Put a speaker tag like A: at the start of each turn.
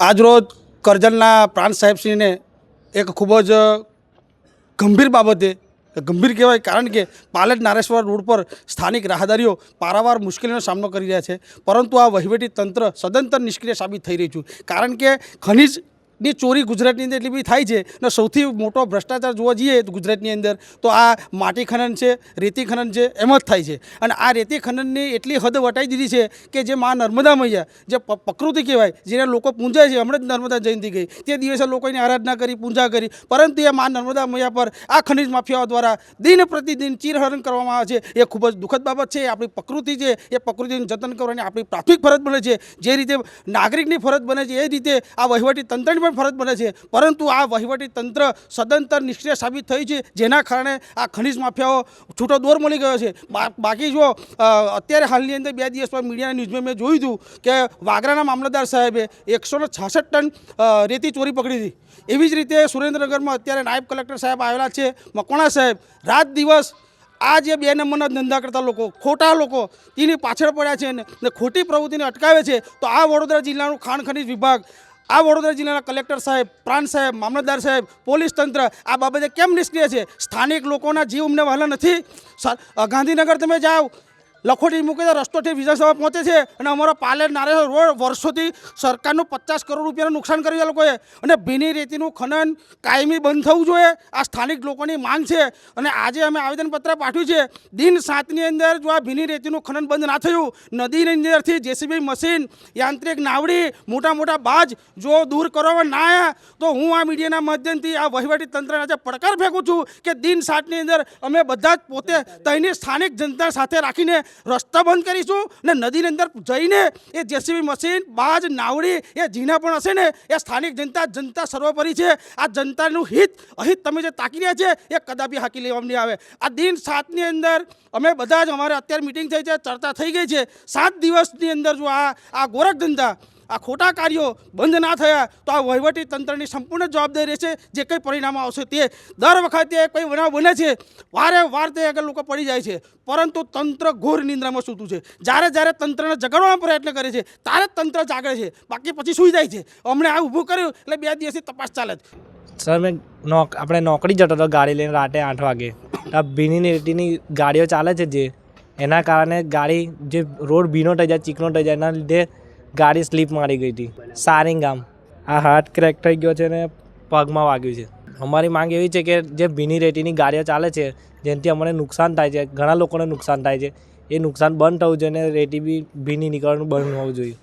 A: આજરોજ કરજણના પ્રાંત સાહેબસિંહને એક ખૂબ જ ગંભીર બાબતે, ગંભીર કહેવાય કારણ કે પાલટ નારેશ્વર રોડ પર સ્થાનિક રાહદારીઓ પારાવાર મુશ્કેલીનો સામનો કરી રહ્યા છે. પરંતુ આ વહીવટી તંત્ર સદંતર નિષ્ક્રિય સાબિત થઈ રહ્યું છે. કારણ કે ખનિજ ની ચોરી ગુજરાતની અંદર એટલી બધી થાય છે. અને સૌથી મોટો ભ્રષ્ટાચાર જોવા જઈએ ગુજરાતની અંદર તો આ માટી ખનન છે, રેતી ખનન છે, એમ જ થાય છે. અને આ રેતી ખનનની એટલી હદ વટાઈ દીધી છે કે જે મા નર્મદા મૈયા, જે પ્રકૃતિ કહેવાય, જેને લોકો પૂંજાય છે, હમણાં જ નર્મદા જયંતિ ગઈ. તે દિવસે લોકોની આરાધના કરી, પૂજા કરી, પરંતુ એ મા નર્મદા મૈયા પર આ ખનિજ માફિયાઓ દ્વારા દિન પ્રતિદિન ચીરહરણ કરવામાં આવે છે. એ ખૂબ જ દુઃખદ બાબત છે. આપણી પ્રકૃતિ છે. એ પ્રકૃતિનું જતન કરવાની આપણી પ્રાથમિક ફરજ બને છે. જે રીતે નાગરિકની ફરજ બને છે, એ રીતે આ વહીવટી તંત્રની પણ ફરજ બને છે. પરંતુ આ વહીવટી તંત્ર સદંતર નિષ્ક્રિય સાબિત થઈ છે. જેના કારણે આ ખનિજ માફિયાઓ છૂટો દોર મળી ગયો છે. બાકી જો અત્યારે હાલની અંદર બે દિવસ પર મીડિયાના ન્યૂઝમાં મેં જોયું હતું કે વાગરાના મામલતદાર સાહેબે એકસો છાસઠ ટન રેતી ચોરી પકડી હતી. એવી જ રીતે સુરેન્દ્રનગરમાં અત્યારે નાયબ કલેક્ટર સાહેબ આવેલા છે. મકવાણા સાહેબ, રાત દિવસ આ જે બે નંબરના ધંધા કરતા લોકો, ખોટા લોકો, તેની પાછળ પડ્યા છે ને ખોટી પ્રવૃત્તિને અટકાવે છે. તો આ વડોદરા જિલ્લાનું ખાણ ખનિજ વિભાગ આ વડોદરા જિલ્લાના કલેક્ટર સાહેબ, પ્રાંત સાહેબ, મામલતદાર સાહેબ, પોલીસ તંત્ર આ બાબતે કેમ નિષ્ક્રિય છે? સ્થાનિક લોકોના જીવ અમને વહાલા નથી. ગાંધીનગર તમે જાઓ લખોટી મૂકે રસ્તોથી વિધાનસભા પહોંચે છે અને અમારો પાલેર નારેશ્વર રોડ વર્ષોથી સરકારનું પચાસ કરોડ રૂપિયાનું નુકસાન કર્યું એ લોકોએ. અને ભીની રેતીનું ખનન કાયમી બંધ થવું જોઈએ. આ સ્થાનિક લોકોની માંગ છે. અને આજે અમે આવેદનપત્ર પાઠવ્યું છે. દિન સાતની અંદર જો આ ભીની રેતીનું ખનન બંધ ના થયું, નદીની અંદરથી જેસીબી મશીન, યાંત્રિક નાવડી, મોટા મોટા બાજ જો દૂર કરવામાં ના આવ્યા તો હું આ મીડિયાના માધ્યમથી આ વહીવટી તંત્રને આજે પડકાર ફેંકું છું કે દિન સાતની અંદર અમે બધા જ પોતે ત્યાંની સ્થાનિક જનતા સાથે રાખીને રસ્તા બંધ કરીશું ને નદીની અંદર જઈને એ જેસીબી મશીન, બાજ, નાવડી, એ જીના પણ હશે ને, એ સ્થાનિક જનતા જનતા સર્વોપરી છે. આ જનતાનું હિત, અહિત તમે જે તાકી રહ્યા છે, એ કદાપી હાકી લેવામાં નહીં આવે. આ દિન સાતની અંદર અમે બધા જ અમારે અત્યારે મિટિંગ થઈ છે, ચર્ચા થઈ ગઈ છે. સાત દિવસની અંદર જો આ આ ગોરખ ધંધા આ ખોટા કાર્યો બંધ ના થયા તો આ વહીવટી તંત્રની સંપૂર્ણ જવાબદારી રહેશે. જે કંઈ પરિણામ આવશે તે દર વખતે કંઈ બનાવ બને છે, વારે વાર તે આગળ લોકો પડી જાય છે. પરંતુ તંત્ર ઘોર નિંદ્રામાં સૂતું છે. જ્યારે જ્યારે તંત્રને જગાડવાનો પ્રયત્ન કરે છે, ત્યારે તંત્ર જાગે છે. બાકી પછી સૂઈ જાય છે. હમણાં આ ઊભું કર્યું એટલે બે દિવસથી તપાસ ચાલે છે
B: સર, મેં નોક, આપણે નોકરી જતો હતો ગાડી લઈને રાતે આઠ વાગે. આ ભીની ને ગાડીઓ ચાલે છે જે. એના કારણે ગાડી જે રોડ ભીનો થઈ જાય, ચીકણો થઈ જાય, એના લીધે ગાડી સ્લીપ મારી ગઈ હતી. સારી ગામ આ હાર્ટ ક્રેક થઈ ગયો છે ને પગમાં વાગ્યું છે. અમારી માંગ એવી છે કે જે ભીની રેતીની ગાડીઓ ચાલે છે, જેનાથી અમને નુકસાન થાય છે, ઘણા લોકોને નુકસાન થાય છે. એ નુકસાન બંધ થવું જોઈએ ને રેતી બી ભીની નીકળવાનું બંધ હોવું જોઈએ.